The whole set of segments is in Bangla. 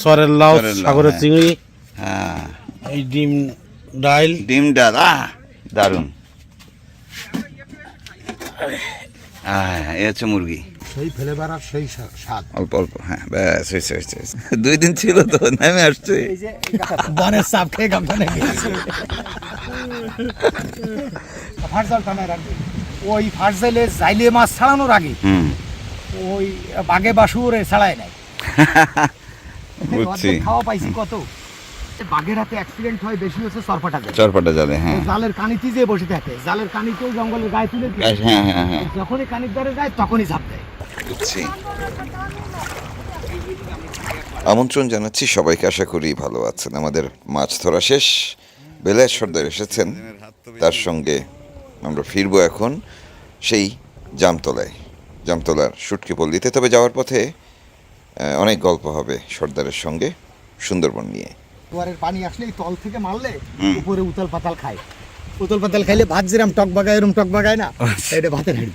সরের লাউ সাগরের হ্যাঁ। চিংড়ি হ্যাঁ। এই ডিম ডাইল। ডিম ডাল আহ দারুণ। হ্যাঁ এ হচ্ছে মুরগি। সেই ফেলে বেড়ার সেই স্বাদ। অল্প অল্প হ্যাঁ ব্যাস হয়েছে হয়েছে হয়েছে। দুই দিন ছিল তো নেমে আসছে। বনের সাপ খেয়ে গামছা ফার্জাল টানায় রাখবে। ওই ফার্জালে জাইলে মাছ ছাড়ানোর আগে হুম। ওই বাগে বাসুরে ছাড়ায় নাই। বুঝছি। খাওয়া পাইছি কত? বাঘের অ্যাক্সিডেন্ট হয় বেশি হচ্ছে সরপাটা জালে হ্যাঁ। জালের কানিতে যে বসে থাকে। জালের কানিতেও জঙ্গলের গায়ে তুলে দিয়ে হ্যাঁ হ্যাঁ হ্যাঁ। যখনই কানির দ্বারে যায় তখনই ঝাঁপ দেয়। বুঝছি। আমন্ত্রণ জানাচ্ছি সবাইকে আশা করি ভালো আছেন। আমাদের মাছ ধরা শেষ। বেলায় সর্দার এসেছেন। তার সঙ্গে আমরা ফিরবো এখন সেই জামতলায়। জামতলার সুটকি পল্লীতে। তবে যাওয়ার পথে অনেক গল্প হবে সর্দারের সঙ্গে সুন্দরবন নিয়ে। দুয়ারের পানি আসলে এই তল থেকে মারলে উপরে উতল পাতাল খায়। উতল পাতাল খাইলে ভাত যেরম টক বাগায় এরম টক বাগায় না? আচ্ছা। এটা ভাতের হাড়ি।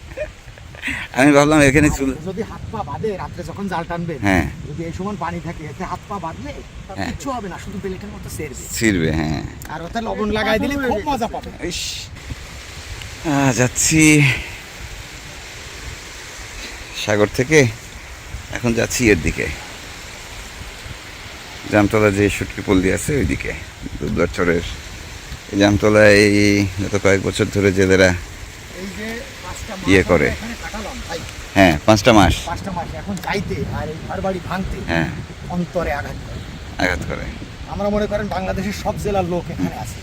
আমি ভাবলাম এখানে চুল যদি হাত পা বাঁধে রাত্রে যখন জাল টানবে হ্যাঁ। যদি এই সময় পানি থাকে এতে হাত পা বাঁধলে হ্যাঁ। হবে না শুধু প্লেটের মতো সেরবে ছিড়বে হ্যাঁ। আর ওতে লবণ লাগাই দিলে খুব মজা পাবে। যাচ্ছি। সাগর থেকে এখন যাচ্ছি এর দিকে। জামতলা যে সুটকি পল্লী আছে ওইদিকে দুবলাচরের। এই জামতলায় এই গত কয়েক বছর ধরে জেলেরা ইয়ে করে। হ্যাঁ পাঁচটা মাস। মাস এখন যাইতে আর এই ঘর বাড়ি ভাঙতে হ্যাঁ। অন্তরে আঘাত করে। আঘাত করে। আমরা মনে করেন বাংলাদেশের সব জেলার লোক এখানে আছে।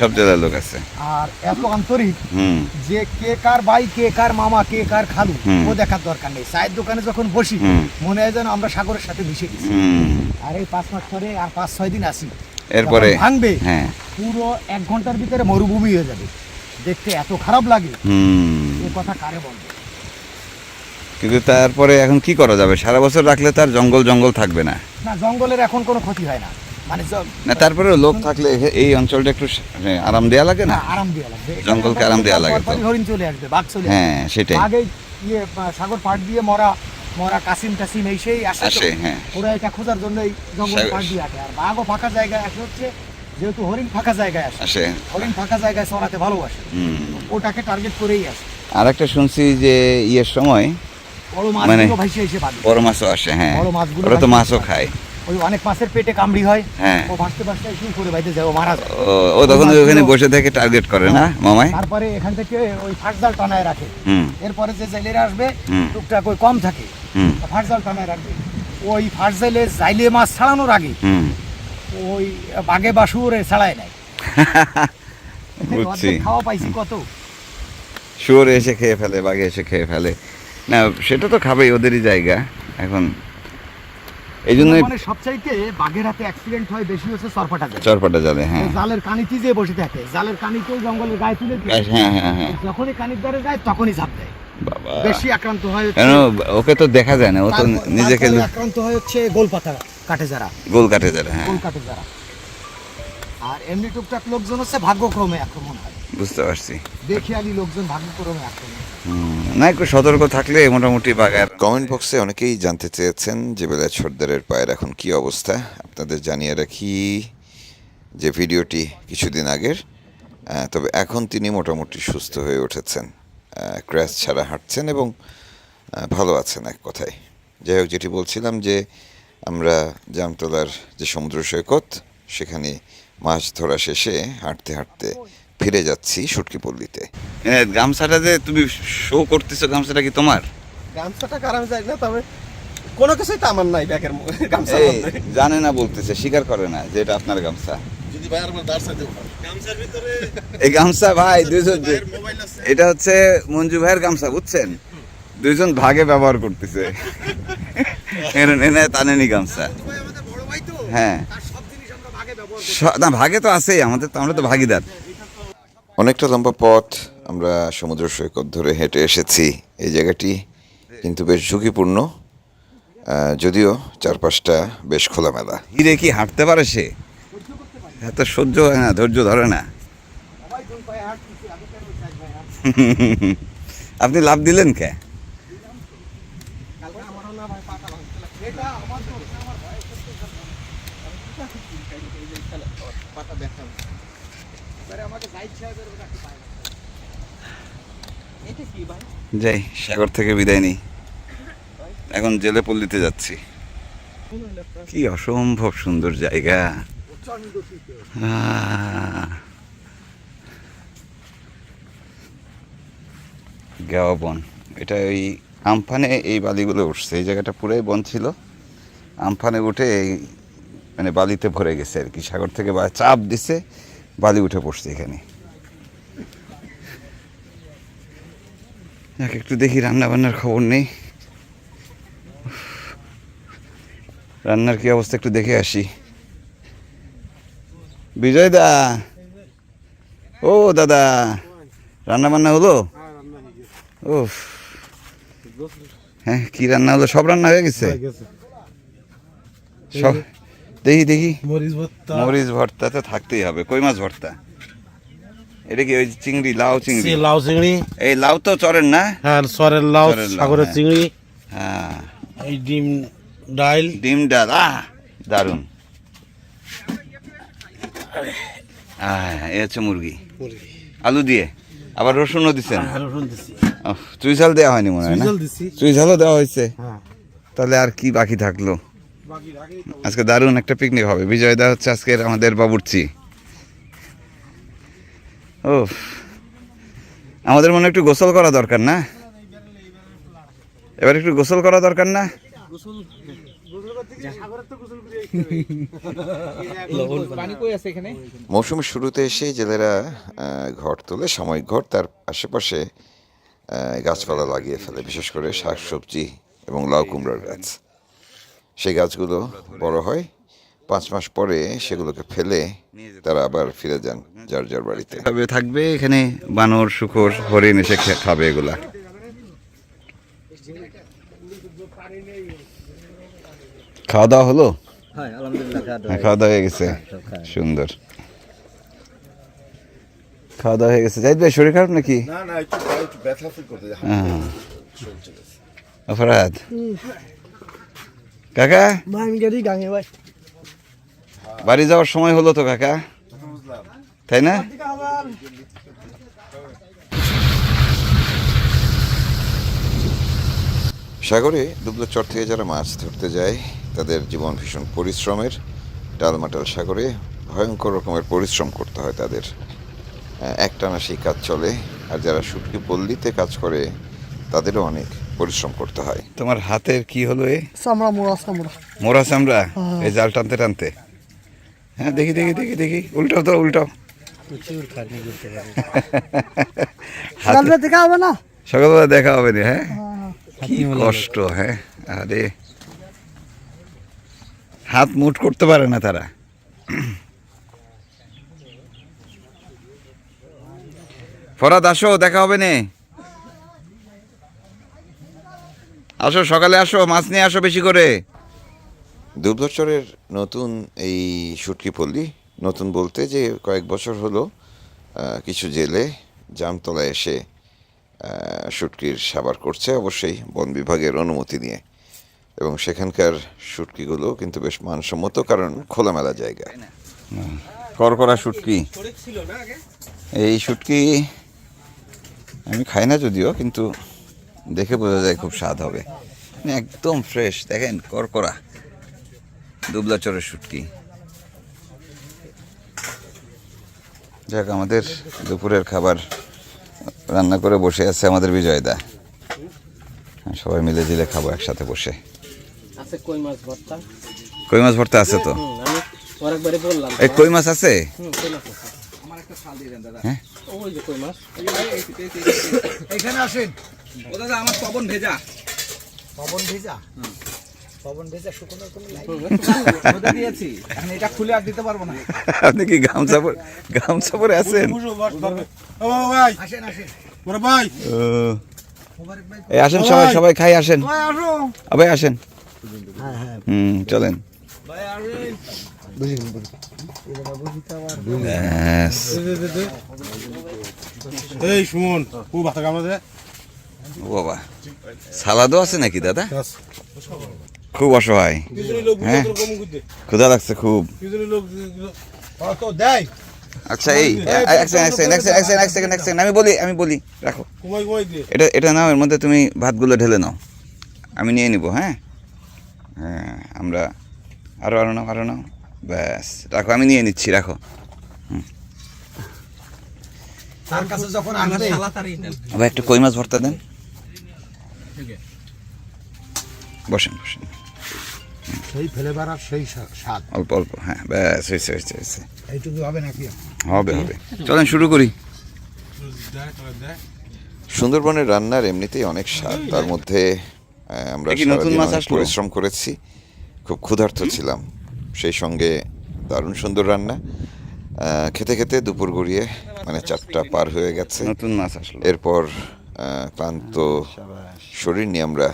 সব জেলার লোক। আছে। আর এত আন্তরিক যে কে কার ভাই কে কার মামা কে কার খালু ও দেখার দরকার নেই। চায়ের দোকানে যখন বসি মনে হয় যেন আমরা সাগরের সাথে মিশে গেছি। আর এই পাঁচ মাস পরে আর পাঁচ ছয় দিন আসি এরপরে? ভাঙবে হ্যাঁ। পুরো এক ঘণ্টার ভিতরে মরুভূমি হয়ে যাবে। দেখতে এত খারাপ লাগে। হুম। এ কথা কারে বলবে কিন্তু তারপরে এখন কি করা যাবে? সারা বছর রাখলে তার জঙ্গল জঙ্গল থাকবে না। না জঙ্গলের এখন কোনো ক্ষতি হয় না। মানে না তারপরে লোক থাকলে এই অঞ্চলটা একটু মানে আরাম দেয়া লাগে না? আরাম দেওয়া লাগবে জঙ্গলকে আরাম দেয়া লাগে তো। হরিণ চলে আসবে বাঘ চলে হ্যাঁ সেটাই। আগে ইয়ে সাগর পাড় দিয়ে মরা মরা কাসিম টাসিম এই সেই আসে আসে হ্যাঁ। ওরা এটা খোঁজার জন্য এই জঙ্গল পাড় দিয়ে আসে। আর বাঘও ফাঁকা জায়গায় আসে হচ্ছে যেহেতু হরিণ ফাঁকা জায়গায় আসে। আসে। হরিণ ফাঁকা জায়গায় চড়াতে ভালোবাসে। হুম। ওটাকে টার্গেট করেই আসে। আর একটা শুনছি যে ইয়ের সময় বড় মানে- বড় মাছও আসে হ্যাঁ। বড় মাছগুলো ওরা তো মাছও খায়। ওই অনেক মাছের পেটে কামড়ি হয় হ্যাঁ। ও ভাসতে ভাসতে শুরু করে বাইতে যায় ও মারা যায়। ও তখন ওখানে বসে থেকে টার্গেট করে না মামাই? তারপরে এখান থেকে ওই ফাঁস জাল টানায় রাখে। হুম। এরপরে যে জেলেরা আসবে টুকটাক ওই কম থাকে। ফাঁস জাল টানায় রাখবে। ওই ফাঁস জালে জাইলে মাছ ছাড়ানোর আগে হুম। ওই বাগে বাসুরে ছাড়ায় নাই বুঝছি। খাওয়া পাইছি কত? শুয়োর এসে খেয়ে ফেলে বাঘে এসে খেয়ে ফেলে। না সেটা তো খাবেই ওদেরই জায়গা। এখন এই জন্যই মানে সবচাইতে বাঘের হাতে অ্যাক্সিডেন্ট হয় বেশি হচ্ছে সরপাটা চরপাটা জালে হ্যাঁ। জালের কানিতে যে বসে থাকে জালের কানিতেও জঙ্গলের গায়ে তুলে হ্যাঁ হ্যাঁ হ্যাঁ। যখনই কানির দ্বারে যায় তখনই ঝাঁপ দেয়। বাবা। বেশি আক্রান্ত হয় কেন? ওকে তো দেখা যায় না ও তো নিজেকে আক্রান্ত হয় হচ্ছে গোলপাতা কাটে যারা গোল কাটে যারা হ্যাঁ। গোল কাটে যারা আর এমনি টুকটাক লোকজন হচ্ছে ভাগ্যক্রমে আক্রমণ হয়। বুঝতে পারছি। দেখিয়ালি লোকজন ভাগ্যক্রমে আক্রমণ হুম, না, একটু সতর্ক থাকলে মোটামুটি বাগার কমেন্ট বক্সে অনেকেই জানতে চেয়েছেন যে বেলা সর্দারের পায়ের এখন কি অবস্থা। আপনাদের জানিয়ে রাখি যে ভিডিওটি কিছুদিন আগের তবে এখন তিনি মোটামুটি সুস্থ হয়ে উঠেছেন। ক্র্যাশ ছাড়া হাঁটছেন এবং ভালো আছেন এক কথায়। যাই হোক, যেটি বলছিলাম যে আমরা জামতলার যে সমুদ্র সৈকত, সেখানে মাছ ধরা শেষে হাঁটতে হাঁটতে ফিরে যাচ্ছি সুটকি পল্লীতে। গামছাটা যে তুমি শো করতেছো গামছাটা কি তোমার? গামছাটা কারণ যায় না তবে কোনো কিছুই তো আমার নাই ব্যাগের গামছা জানে না বলতেছে স্বীকার করে না যে এটা আপনার গামছা। যদি ভাই আমার গামছার ভিতরে এই গামছা ভাই দুইজন এটা হচ্ছে মঞ্জু ভাইয়ের গামছা বুঝছেন? দুইজন ভাগে ব্যবহার করতেছে। এনে টানেনি গামছা। ভাই আমাদের বড় ভাই তো। হ্যাঁ। তার সব জিনিস আমরা ভাগে ব্যবহার করি স- না ভাগে তো আছেই আমাদের তো আমরা তো ভাগিদার। অনেকটা লম্বা পথ, আমরা সমুদ্র সৈকত ধরে হেঁটে এসেছি এই জায়গাটি, কিন্তু বেশ ঝুঁকিপূর্ণ যদিও চারপাশটা বেশ খোলামেলা। হিরে কি হাঁটতে পারে সে? এত সহ্য হয় না, ধৈর্য ধরে না? আপনি লাভ দিলেন কে কালকে আমারও না ভাই পাকা ভাঙছিল। এটা আমার দোষ না, আমার ভাই পাতা দেখাবো এটা কি ভাই যাই, সাগর থেকে বিদায় নিই। এখন জেলে পল্লীতে যাচ্ছি। কি অসম্ভব সুন্দর জায়গা। গেওয়া বন। এটা ওই আমফানে এই বালিগুলো উঠছে। এই জায়গাটা পুরাই বন ছিল। আমফানে উঠে এই মানে বালিতে ভরে গেছে আর কি। সাগর থেকে চাপ দিছে, বালি উঠে পড়ছে এখানে। যাক একটু দেখি রান্না বান্নার খবর নেই। রান্নার কি অবস্থা একটু দেখে আসি। বিজয় দা ও দাদা রান্না বান্না হলো? ও হ্যাঁ কি রান্না হলো? সব রান্না হয়ে গেছে? সব দেখি দেখি। মরিচ ভর্তা। মরিচ ভর্তা তো থাকতেই হবে। কই মাছ ভর্তা? এটা কি ওই চিংড়ি লাউ চিংড়ি? লাউ চিংড়ি। এই লাউ তো চরেন না? হ্যাঁ সরের লাউ সাগরের হ্যাঁ। চিংড়ি। হ্যাঁ। এই ডিম ডাইল ডিম ডাল আহ দারুণ এ হচ্ছে মুরগি। আলু দিয়ে? আবার রসুনও দিচ্ছেন হ্যাঁ, চুই ঝাল দেওয়া হয়নি মনে হয় না? চুই ঝালও দেওয়া হয়েছে? হ্যাঁ। তাহলে আর কি বাকি থাকল? আজকে দারুণ একটা পিকনিক হবে। বিজয় দা হচ্ছে আজকের আমাদের বাবুর্চি। ও আমাদের মনে হয় একটু গোসল করা দরকার না? এবার একটু গোসল করা দরকার না? পানি। কই আছে এখানে? মৌসুমের শুরুতে এসে জেলেরা ঘর তোলে সাময়িক ঘর তার আশেপাশে গাছপালা লাগিয়ে ফেলে বিশেষ করে শাকসবজি এবং লাউ কুমড়ার গাছ। সেই গাছগুলো বড় হয় পাঁচ মাস পরে সেগুলোকে ফেলে তারা আবার ফিরে যান যার যার বাড়িতে। তবে থাকবে এখানে বানর শুকর হরিণ এসে খাবে এগুলা। খাওয়া দাওয়া হলো? হ্যাঁ আলহামদুলিল্লাহ হ্যাঁ, খাওয়া দাওয়া হয়ে গেছে। সুন্দর। খাওয়া দাওয়া হয়ে গেছে। জাহিদ ভাই শরীর খারাপ নাকি? না না একটু একটু ব্যথা ফিল করতে হ্যাঁ। অপরাধ। কাকা? গাঙে ভাই। বাড়ি যাওয়ার সময় হলো তো কাকা। তাই না? সাগরে দুবলা চর থেকে যারা মাছ ধরতে যায় তাদের জীবন ভীষণ পরিশ্রমের। ডালমাটাল সাগরে ভয়ঙ্কর রকমের পরিশ্রম করতে হয় তাদের। একটানা সেই কাজ চলে আর যারা শুটকি পল্লিতে কাজ করে তাদেরও অনেক পরিশ্রম করতে হয়। তোমার হাতের কি হলো এ? চামড়া মোড়া চামড়া। মোরা চামড়া? এই জাল টানতে টানতে? হ্যাঁ দেখি দেখি দেখি দেখি। উল্টাও তো উল্টাও হাতে দেখা হবে না? সকালবেলা দেখা হবে না হ্যাঁ? কি কষ্ট হ্যাঁ? আরে। হাত মুট করতে পারে না তারা। ফরাদ আসো দেখা হবে নে। আসো সকালে আসো মাছ নিয়ে আসো বেশি করে। দুবলাচরের নতুন এই শুটকি পল্লী নতুন বলতে যে কয়েক বছর হলো কিছু জেলে জামতলায় এসে শুটকির সাবার করছে অবশ্যই বন বিভাগের অনুমতি নিয়ে। এবং সেখানকার শুটকিগুলো কিন্তু বেশ মানসম্মত কারণ খোলামেলা জায়গা। করকরা শুটকি ছিল না আগে? এই শুটকি আমি খাই না যদিও কিন্তু দেখে বোঝা যায় খুব স্বাদ হবে। মানে একদম ফ্রেশ দেখেন করকরা দুবলা চরের শুটকি। যাক আমাদের দুপুরের খাবার রান্না করে বসে আছে আমাদের বিজয়দা। সবাই মিলে জিলে খাব একসাথে বসে। কই মাছ ভর্তা? কই মাছ ভর্তা আছে তো? এই কই মাছ আছে? হুম কই মাছ আছে? আমার একটা শাল দিয়ে দেন দাদা। হ্যাঁ? ওই যে কই মাছ। এখানে আসেন। ও দাদা আমার পবন ভেজা। পবন ভেজা পবন ভেজা শুকনো কোনো লাইন দিয়েছি। এখন এটা খুলে আর দিতে পারব না। আপনি কি গামছা পরে গামছা পরে আছেন? ও ভাই। আসেন আসেন। বড় ভাই। ও, মোবারক ভাই এই আসেন সবাই সবাই খাই আসেন। আসো। আ, ভাই আসেন। হুম চলেন। এই কামড়া দে। ও বাবা। সালাদও আছে নাকি দাদা? খুব অসহায়। হ্যাঁ। ক্ষুধা লাগছে খুব। দেয়। আচ্ছা এই আমি বলি আমি বলি রাখো। এটা এটা নাও এর মধ্যে তুমি ভাতগুলো ঢেলে নাও। আমি নিয়ে নিব হ্যাঁ? হ্যাঁ আমরা আরও আরও নাও আরও নাও। ব্যাস রাখো আমি নিয়ে নিচ্ছি রাখো। আবার একটু কই মাছ ভর্তা দেন? বসেন বসেন। সেই ফেলে বেড়ার সেই স্বাদ। অল্প অল্প হ্যাঁ ব্যাস হয়েছে হয়েছে হয়েছে। এইটুকু হবে নাকি? হবে হবে। চলেন শুরু করি। সুন্দরবনের রান্নার এমনিতেই অনেক স্বাদ। তার মধ্যে আমরা নতুন মাছ পরিশ্রম করেছি। খুব ক্ষুধার্ত ছিলাম। সেই সঙ্গে দারুণ সুন্দর রান্না। খেতে খেতে দুপুর গড়িয়ে মানে চারটা পার হয়ে গেছে। নতুন মাছ আসলো। এরপর ক্লান্ত শরীর নিয়ে আমরা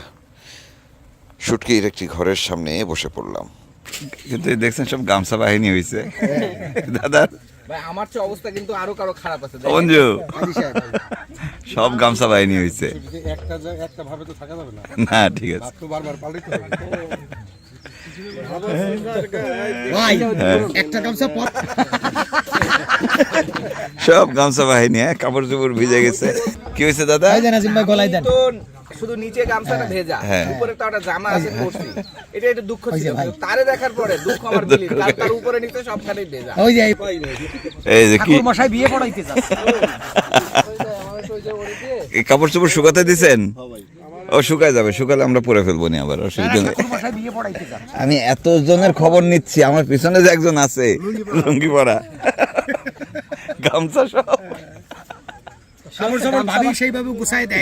শুটকির একটি ঘরের সামনে বসে পড়লাম। কিন্তু দেখছেন সব গামছা বাহিনী হয়েছে দাদা? ভাই আমার চেয়ে অবস্থা কিন্তু আরও কারও খারাপ আছে। অঞ্জু? সব গামছা বাহিনী হয়েছে একটা জায়গা একটা ভাবে তো থাকা যাবে না। না ঠিক আছে। তো বারবার পাল্টাইতে হবে। ভাই একটা গামছা পর সব গামছা বাহিনী হ্যাঁ কাপড় চোপড় ভিজে গেছে। কি হয়েছে দাদা? গলায় দেন। তো শুধু নিচে গামছাটা ভেজা হ্যাঁ। উপরে তো একটা জামা আছে পরছি এটা একটু দুঃখ ছিল। তারে দেখার পরে দুঃখ আমার দিলি তার তার উপরে নিচে সবখানেই ভেজা। ওই যে এই যে কি? মশাই বিয়ে পড়াইতে যাচ্ছে। এই কাপড় চোপড় শুকাতে দিছেন? ও শুকায় যাবে শুকালে আমরা পরে ফেলব নি আবার অসুবিধা নেই। ঠাকুর মশাই বিয়ে পড়াইতে যাচ্ছে। আমি এত জনের খবর নিচ্ছি আমার পিছনে যে একজন আছে লুঙ্গি পরা। গামছা সব সামর সামর ভাবি সেইভাবে গুছাই দেয় না।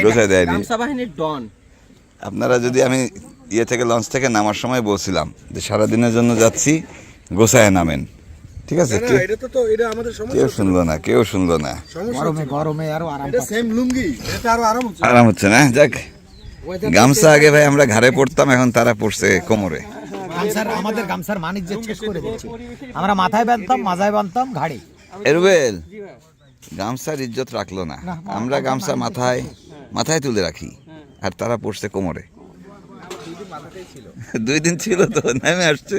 গোছায় দেয়নি। আপনারা যদি আমি ইয়ে থেকে লঞ্চ থেকে নামার সময় বলছিলাম যে সারাদিনের জন্য যাচ্ছি গোসায় নামেন। ঠিক আছে? কেউ- এটা তো তো এটা আমাদের সমস্যা। কেউ শুনলো না কেউ শুনলো না। গরমে গরমে আরও আরাম লুঙ্গি এটা আরও আরাম হচ্ছে। আরাম হচ্ছে না? যাক। গামছা আগে ভাই আমরা ঘাড়ে পড়তাম এখন তারা পড়ছে কোমরে। গামছার আমাদের গামছার মানিজ্য শেষ করে দিচ্ছে। আমরা মাথায় বাঁধতাম মাথায় বাঁধতাম ঘাড়ি। এরবেল গামছার ইজ্জত রাখল না। আমরা গামছা মাথায় মাথায় তুলে রাখি আর তারা পড়ছে কোমরে। দুই দিন ছিল। তো নেমে আসছে।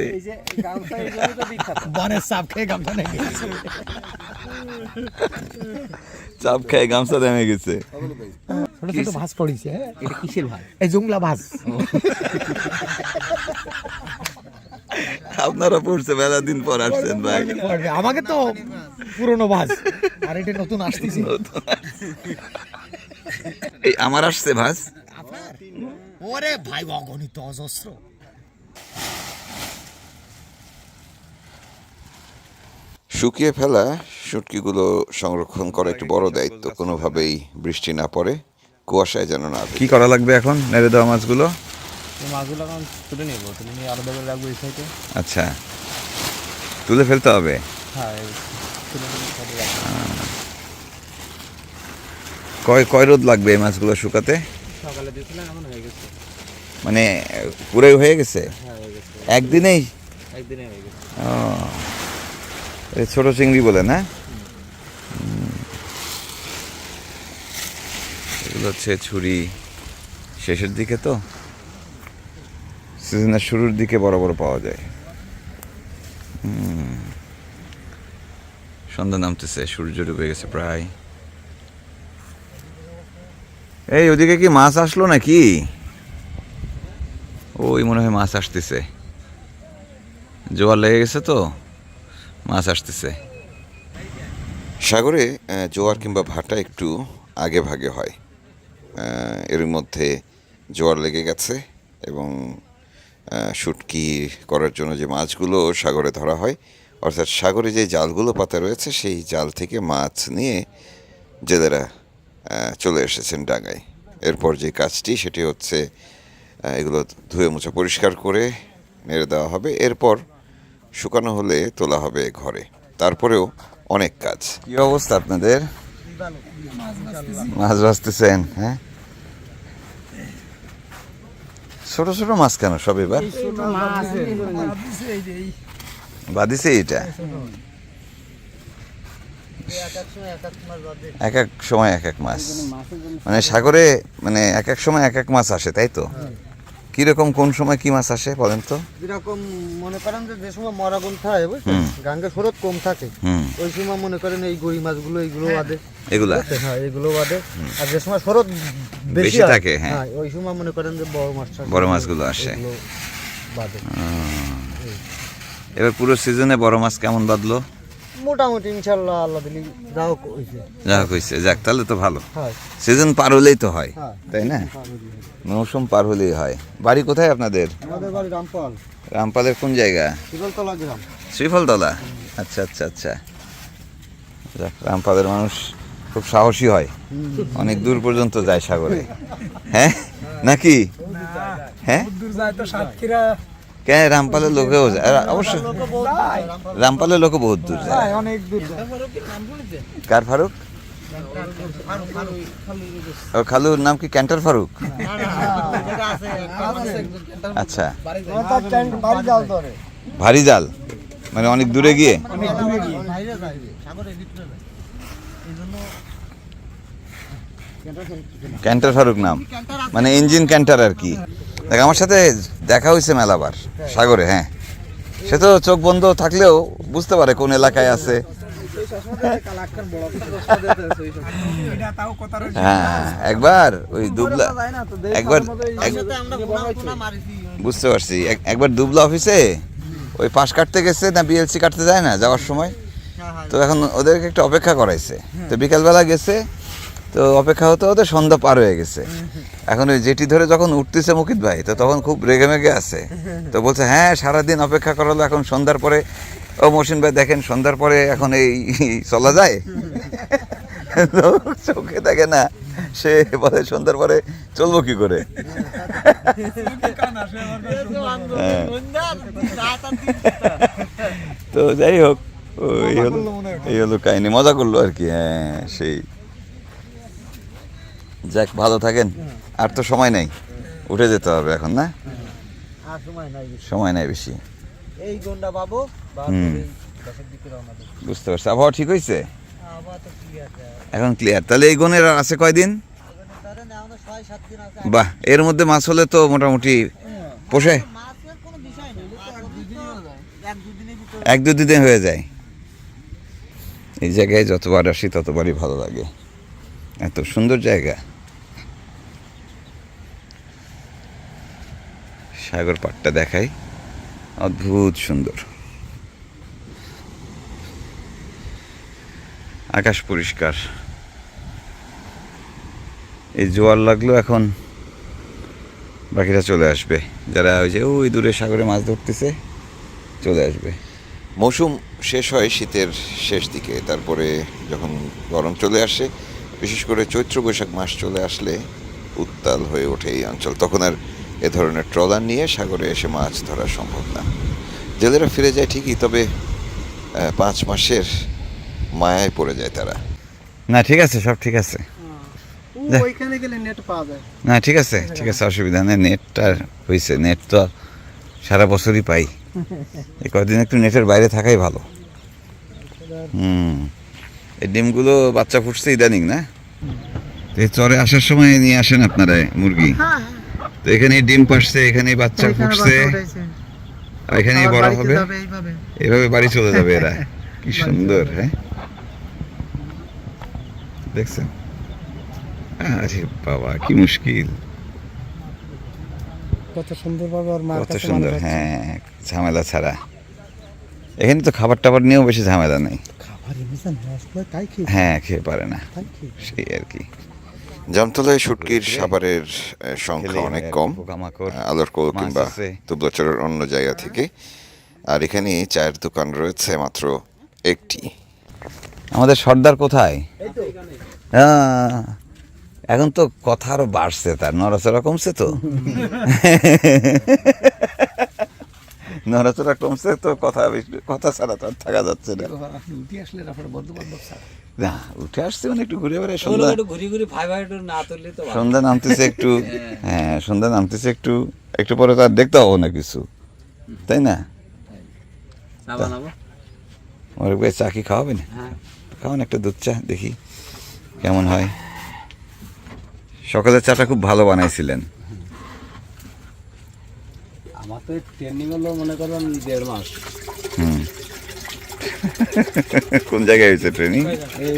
চাপ খায় গামছা নেমে গেছে। ছোট ছোট ভাস পড়িছে এটা কিসের ভাস এই জুংলা ভাস আপনারা পড়ছে মেলা দিন পর আসছেন ভাই। আমাকে তো পুরনো ভাস আর এটা নতুন আসতেছে। এই আমার আসছে ভাস ওরে ভাই অগণিত অজস্র। শুকিয়ে ফেলা শুটকিগুলো সংরক্ষণ করা একটি বড় দায়িত্ব কোনোভাবেই বৃষ্টি না পড়ে কুয়াশায় যেন না কি করা লাগবে এখন? নেড়ে দেওয়া মাছগুলো? মাছগুলো এখন তুলে নেব তুলে নিয়ে আলাদা করে রাখব এই সাইডে আচ্ছা। তুলে ফেলতে হবে? হ্যাঁ কয় কয় রোদ লাগবে এই মাছগুলো শুকাতে? সকালে দিয়েছিলাম এখন হয়ে গেছে। মানে পুরোই হয়ে গেছে? একদিনেই? একদিনে হয়ে গেছে। ও। এই ছোট চিংড়ি বলে না? এগুলো হচ্ছে ছুরি। শেষের দিকে তো? সিজনের শুরুর দিকে বড় বড় পাওয়া যায়। সন্ধ্যা নামতেছে, সূর্য ডুবে গেছে প্রায়। এই, ওদিকে কি মাছ আসলো নাকি? ওই মনে হয় মাছ আসতেছে। জোয়ার লেগে গেছে তো, মাছ আসতেছে। সাগরে জোয়ার কিংবা ভাটা একটু আগে ভাগে হয়। এর মধ্যে জোয়ার লেগে গেছে এবং শুটকি করার জন্য যে মাছগুলো সাগরে ধরা হয় অর্থাৎ সাগরে যে জালগুলো পাতা রয়েছে সেই জাল থেকে মাছ নিয়ে জেলেরা চলে এসেছেন ডাঙায় এরপর যে কাজটি সেটি হচ্ছে এগুলো ধুয়ে মুছে পরিষ্কার করে মেরে দেওয়া হবে। এরপর শুকানো হলে তোলা হবে ঘরে। তারপরেও অনেক কাজ। কি অবস্থা আপনাদের? মাছ ভাজতেছেন হ্যাঁ? ছোট ছোট মাছ কেন সব এবার বাদিছে এটা এক এক সময় এক এক মাছ মানে সাগরে মানে এক এক সময় এক এক মাছ আসে তাই তো? কীরকম কোন সময় কি মাছ আসে বলেন তো? যেরকম মনে করেন যে যে সময় মরাগুন থাকে বুঝছেন। গাঙ্গে স্রোত কম থাকে। ওই সময় মনে করেন এই গড়ি মাছগুলো এইগুলো বাদে। এগুলা? হ্যাঁ এগুলো বাদে। আর যে সময় স্রোত বেশি থাকে, হ্যাঁ। ওই সময় মনে করেন যে বড় মাছ বড় মাছগুলো আসে। এগুলো বাদে। এবার পুরো সিজনে বড় মাছ কেমন বাদলো? মোটামুটি ইনশাল্লাহ আল্লাহ দিলি যাও হয়েছে যা হোক হয়েছে যাক তাহলে তো ভালো। সিজন পার হলেই তো হয় হ্যাঁ। তাই না? মৌসুম পার হলেই হয়। বাড়ি কোথায় আপনাদের? আমাদের বাড়ি রামপাল। রামপালের কোন জায়গা? শিবলতলা গ্রাম। শ্রীফলতলা? আচ্ছা আচ্ছা আচ্ছা। যাক রামপালের মানুষ খুব সাহসী হয়। অনেক দূর পর্যন্ত যায় সাগরে। হ্যাঁ? নাকি? হ্যাঁ? কেন রামপালের লোকেও যায়? অবশ্য রামপালের লোকও বহুত দূর যায়। অনেক দূর কার ফারুক? ও খালুর নাম কি ক্যান্টার ফারুক? আচ্ছা। ভারী জাল মানে অনেক দূরে গিয়ে। ক্যান্টার ফারুক নাম। মানে ইঞ্জিন ক্যান্টার আর কি। দেখ আমার সাথে দেখা হয়েছে মেলাবার সাগরে হ্যাঁ। সে তো চোখ বন্ধ থাকলেও বুঝতে পারে কোন এলাকায় আছে। হ্যাঁ একবার ওই দুবলা একবার বুঝতে পারছি। এক- একবার দুবলা অফিসে ওই পাশ কাটতে গেছে না বিএলসি কাটতে যায় না যাওয়ার সময়? তো এখন ওদেরকে একটু অপেক্ষা করাইছে। তো বিকালবেলা গেছে তো অপেক্ষা হতে হতে সন্ধ্যা পার হয়ে গেছে। এখন ওই জেটি ধরে যখন উঠতেছে মুকিত ভাই, তো তখন খুব রেগে মেগে আছে। তো বলছে হ্যাঁ সারাদিন অপেক্ষা করালো এখন সন্ধ্যার পরে। ও মহসিন ভাই, দেখেন, সন্ধ্যার পরে এখন এই চলা যায়? চোখে দেখে না, সে বলে, সন্ধ্যার পরে চলবো কি করে। তো যাই হোক, ওই হলো, এই হলো কাহিনী। মজা করল আর কি হ্যাঁ সেই। যাক ভালো থাকেন। আর তো সময় নেই। উঠে যেতে হবে এখন না? আর সময় নাই বেশি। এই গন্ডা পাবো বুঝতে পারছি। আবহাওয়া ঠিক হয়েছে এখন ক্লিয়ার তাহলে এই গনের আর আছে কয়দিন? বাহ এর মধ্যে মাছ হলে তো মোটামুটি পোষে। এক দু দিনে হয়ে যায়। এই জায়গায় যতবার আসি ততবারই ভালো লাগে। এত সুন্দর জায়গা। সাগর পাড়টা দেখাই। অদ্ভুত সুন্দর। আকাশ পরিষ্কার। এই জোয়ার লাগল এখন বাকিরা চলে আসবে। যারা ওই যে, ওই দূরে সাগরে মাছ ধরতেছে, চলে আসবে। মৌসুম শেষ হয় শীতের শেষ দিকে। তারপরে যখন গরম চলে আসে, বিশেষ করে চৈত্র বৈশাখ মাস চলে আসলে উত্তাল হয়ে ওঠে এই অঞ্চল। তখন আর এ ধরনের ট্রলার নিয়ে সাগরে এসে মাছ ধরা সম্ভব না। জেলেরা ফিরে যায় ঠিকই তবে পাঁচ মাসের মায়ায় পড়ে যায় তারা। না ঠিক আছে সব ঠিক আছে। ওইখানে গেলে নেট পাওয়া যায়। না ঠিক আছে ঠিক আছে অসুবিধা নেই নেটটা হয়েছে নেট তো সারা বছরই পাই। এই কদিন একটু নেটের বাইরে থাকাই ভালো। হুম এই ডিমগুলো বাচ্চা ফুটছে ইদানিং না? এই চরে আসার সময় নিয়ে আসেন আপনারা মুরগি? তো এখানে ডিম পাসছে এখানে বাচ্চা ফুটছে। আর এখানেই বড় হবে। এভাবে বাড়ি চলে যাবে এরা। কি সুন্দর হ্যাঁ? দেখছেন? আরে বাবা কি মুশকিল। কত সুন্দর ভাবে ওর মার কত সুন্দর হ্যাঁ ঝামেলা ছাড়া। এখানে তো খাবার টাবার নিয়েও বেশি ঝামেলা নেই। খাবার তাই খেয়ে হ্যাঁ খেয়ে পারে না। সেই আর কি। জামতলায় শুটকির সাভারের আহ, সংখ্যা অনেক কম আলোরকোল মাছ কিংবা। তুবলাচরের অন্য জায়গা থেকে। আর এখানে চায়ের দোকান রয়েছে মাত্র একটি। আমাদের সর্দার কোথায়? হ্যাঁ, এখন তো কথা আরও বাড়ছে তার নড়াচড়া কমছে তো। নড়াচড়া কমছে তো কথা কথা ছাড়া তো আর থাকা যাচ্ছে না। উঠে আসলে না উঠে আসছে মানে একটু ঘুরে বেড়ায় সন্ধ্যা ঘুরি ঘুরি ভাই ভাই একটু না তুললে তো সন্ধ্যা নামতেছে একটু হ্যাঁ। সন্ধ্যা নামতেছে একটু একটু পরে তো আর দেখতে হব না কিছু। তাই না? আমার ভাই চা কি খাওয়াবেন খাওয়ান একটা দুধ চা দেখি কেমন হয়। সকালের চাটা খুব ভালো বানাইছিলেন। তো ট্রেনিং হলো মনে করেন দেড় মাস। হুম। কোন জায়গায় হয়েছে ট্রেনিং এই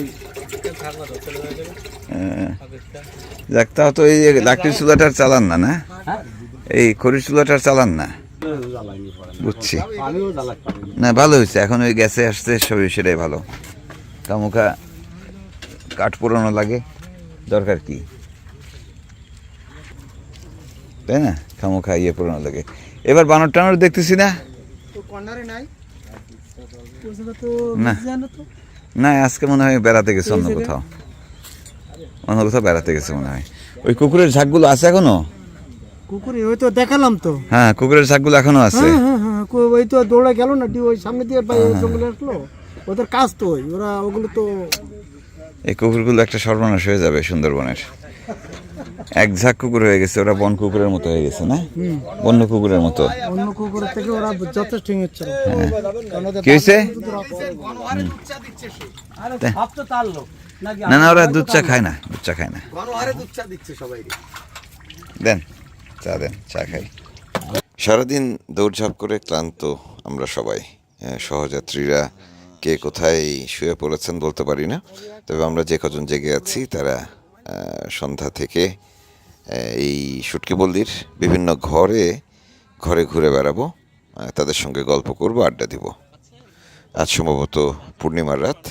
যাক তাও তো এই লাকড়ির চুলাটার চালান না না? এই খড়ির চুলাটার চালান না? বুঝছি। না ভালো হয়েছে। এখন ওই গ্যাসে আসতে সবই সেটাই ভালো। কামুখা কাঠ পোড়ানো লাগে। দরকার কি? তাই না? খামোখা ইয়ে পোড়ানো লাগে। এবার বানর টানর দেখতেছি না। না। বুঝি জানো তো। না আজকে মনে হয় বেড়াতে গেছে অন্য কোথাও। অন্য কোথাও বেড়াতে গেছে মনে হয়। ওই কুকুরের ঝাঁকগুলো আছে এখনও? কুকুরে ওই তো দেখালাম তো। হ্যাঁ কুকুরের ঝাঁকগুলো এখনও আছে। হ্যাঁ হ্যাঁ হ্যাঁ ওই তো দৌড়ে গেল না ওই সামনে দিয়ে বা- জঙ্গলে আসলো। ওদের কাজ তো ওরা ওগুলো তো এই কুকুরগুলো একটা সর্বনাশ হয়ে যাবে সুন্দরবনের। এক ঝাঁক কুকুর হয়ে গেছে ওরা বন কুকুরের মতো হয়ে গেছে না? বন্য কুকুরের মতো। অন্য কুকুরের থেকে ওরা যথেষ্ট হচ্ছে। কি হয়েছে? সব তো তার লোক। নাকি না না ওরা দুধ চা খায় না দুধ চা খায় না। গণহারে দুধ চা দিচ্ছে সবাই। দেন চা দেন চা খাই। সারাদিন দৌড়ঝাঁপ করে ক্লান্ত আমরা সবাই। সহযাত্রীরা কে কোথায় শুয়ে পড়েছেন বলতে পারি না। তবে আমরা যে কজন জেগে আছি তারা সন্ধ্যা থেকে এই সুটকিবল্লির বিভিন্ন ঘরে ঘরে ঘুরে বেড়াবো তাদের সঙ্গে গল্প করব, আড্ডা দিব। আজ সম্ভবত পূর্ণিমার রাত,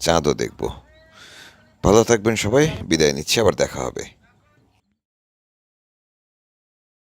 চাঁদও দেখব। ভালো থাকবেন সবাই, বিদায় নিচ্ছি, আবার দেখা হবে।